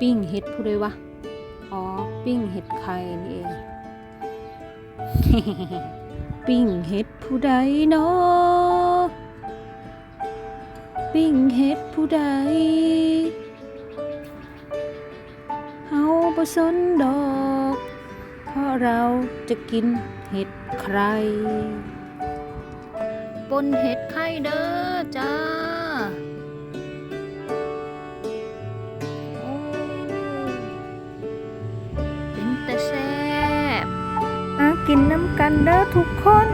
ปิ้งเห็ดผู้ใดวะ อ๋อ ปิ้งเห็ดไข่นี่เอง ปิ้งเห็ดผู้ใดเนาะปิ้งเห็ดผู้ใดเฮาบ่สนดอก เพราะเราจะกินเห็ดใครปนเห็ดไข่เด้อจ้าันเด้อทุกคน